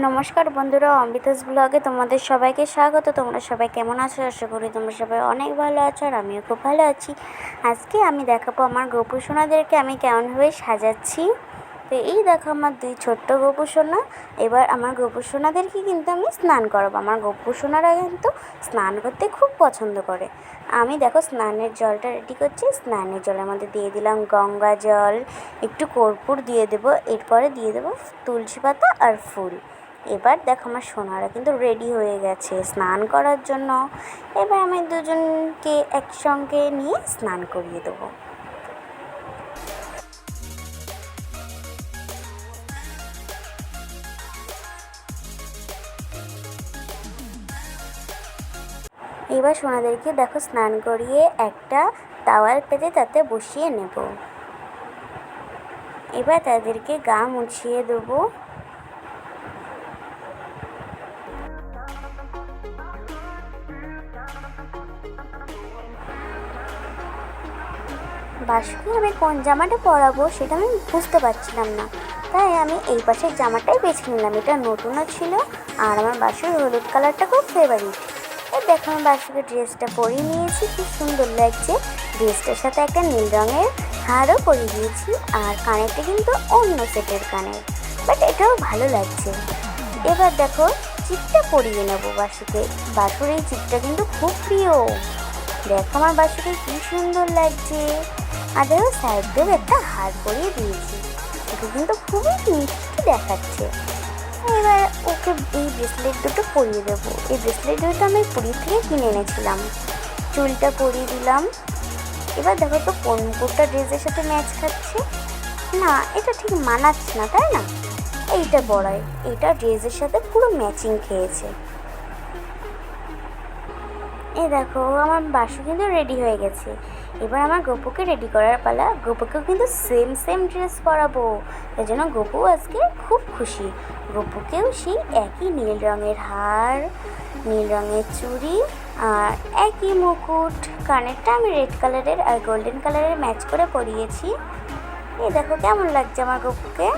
নমস্কার বন্ধুরা, অমৃতাস ব্লগে তোমাদের সবাইকে স্বাগত। তোমরা সবাই কেমন আছো? আশা করি তোমরা সবাই অনেক ভালো আছো আর আমিও খুব ভালো আছি। আজকে আমি দেখাবো আমার গোপু সোনাদেরকে আমি কেমনভাবে সাজাচ্ছি। তো এই দেখো আমার দুই ছোট্ট গোপু সোনা। এবার আমার গোপু সোনাদেরকে কিন্তু আমি স্নান করাবো। আমার গোপু সোনারা কিন্তু স্নান করতে খুব পছন্দ করে। আমি দেখো স্নানের জলটা রেডি করছি। স্নানের জলের মধ্যে দিয়ে দিলাম গঙ্গা জল, একটু কর্পূর দিয়ে দেবো, এরপরে দিয়ে দেবো তুলসী পাতা আর ফুল। এবার দেখো আমার সোনারা কিন্তু রেডি হয়ে গেছে স্নান করার জন্য। এবার আমি দুজনকে একসঙ্গে নিয়ে স্নান করিয়ে দেবো। এবার সোনাদেরকে দেখো স্নান করিয়ে একটা তাওয়াল পেতে তাতে বসিয়ে নেব। এবার তাদেরকে গা মুছিয়ে দেবো। বাসুকে আমি কোন জামাটা পরাবো সেটা আমি বুঝতে পারছিলাম না। তাই আমি এই পাশের জামাটাই বেছে নিলাম। এটা নতুনও ছিল আর আমার বাসুর হলুদ কালারটা খুব ফেভারিট এই দেখো, আমি বাসুকে ড্রেসটা পরিয়ে নিয়েছি, খুব সুন্দর লাগছে। ড্রেসটার সাথে একটা নীল রঙের হারও পরিয়ে দিয়েছি আর কানেরটা কিন্তু অন্য সেটের কানের। বাট এটাও ভালো লাগছে। এবার দেখো চিপটা পরিয়ে নেব বাসুকে। বাসুর এই চিপটা কিন্তু খুব প্রিয়। দেখো আমার বাসুকে কী সুন্দর লাগছে। সাইড দিয়ে একটা হার পরিয়ে দিয়েছি। ওকে কিন্তু খুবই মিষ্টি দেখাচ্ছে। এবার ওকে এই ব্রেসলেট দুটো পরিয়ে দেবো। এই ব্রেসলেট দুটো আমি পুরী থেকে কিনে এনেছিলাম। চুলটা পরিয়ে দিলাম। এবার দেখো তো কোন মুকুটটা ড্রেসের সাথে ম্যাচ খাচ্ছে। না, এটা ঠিক মানাচ্ছে না, তাই না? এইটা বড়াই, এইটা ড্রেসের সাথে পুরো ম্যাচিং খেয়েছে। এই দেখো, আমার বাসু কিন্তু রেডি হয়ে গেছে। এবার আমার গোপুকে রেডি করার পালা গোপুকেও কিন্তু সেম সেম ড্রেস পরাবো। এই জন্য গোপু আজকে খুব খুশি। গোপুকেও সেই একই নীল রঙের হার, নীল রঙের চুড়ি আর একই মুকুট। কানেরটা আমি রেড কালারের আর গোল্ডেন কালারের ম্যাচ করে পরিয়েছি। এই দেখো কেমন লাগছে আমার গোপুকে।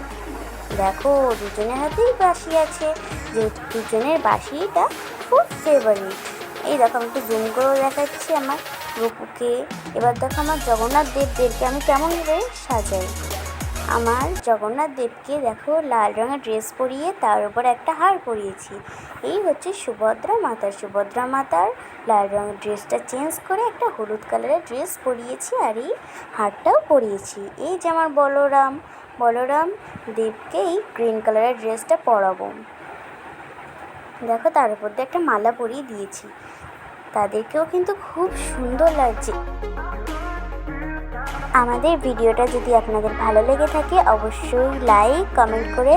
দেখো, দুজনের হাতেই বাসি আছে। যে দুজনের বাসিটা খুব ফেভারিট এই দেখো, আমি একটু জুম করেও দেখাচ্ছি আমার। রূপুকে। এবার দেখো আমার জগন্নাথ দেবদেরকে আমি কেমনভাবে সাজাই। আমার জগন্নাথ দেবকে দেখো লাল রঙের ড্রেস পরিয়ে তার উপর একটা হার পরিয়েছি। এই হচ্ছে সুভদ্রা মাতার। সুভদ্রা মাতার লাল রঙের ড্রেসটা চেঞ্জ করে একটা হলুদ কালারের ড্রেস পরিয়েছি আর এই হারটাও পরিয়েছি। এই যে আমার বলরাম বলরাম দেবকে এই গ্রিন কালারের ড্রেসটা পরাবো। দেখো তার উপর দিয়ে একটা মালা পরিয়ে দিয়েছি। তাদেরকেও কিন্তু খুব সুন্দর লাগছে। আমাদের ভিডিওটা যদি আপনাদের ভালো লেগে থাকে, অবশ্যই লাইক কমেন্ট করে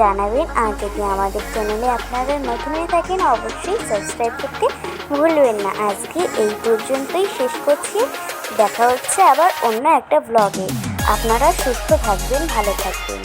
জানাবেন। আর যদি আমাদের চ্যানেলে আপনারা নতুন হয়ে থাকেন, অবশ্যই সাবস্ক্রাইব করতে ভুলবেন না। আজকে এই পর্যন্তই শেষ করছি। দেখা হচ্ছে আবার অন্য একটা ব্লগে আপনারা সুস্থ থাকবেন, ভালো থাকবেন।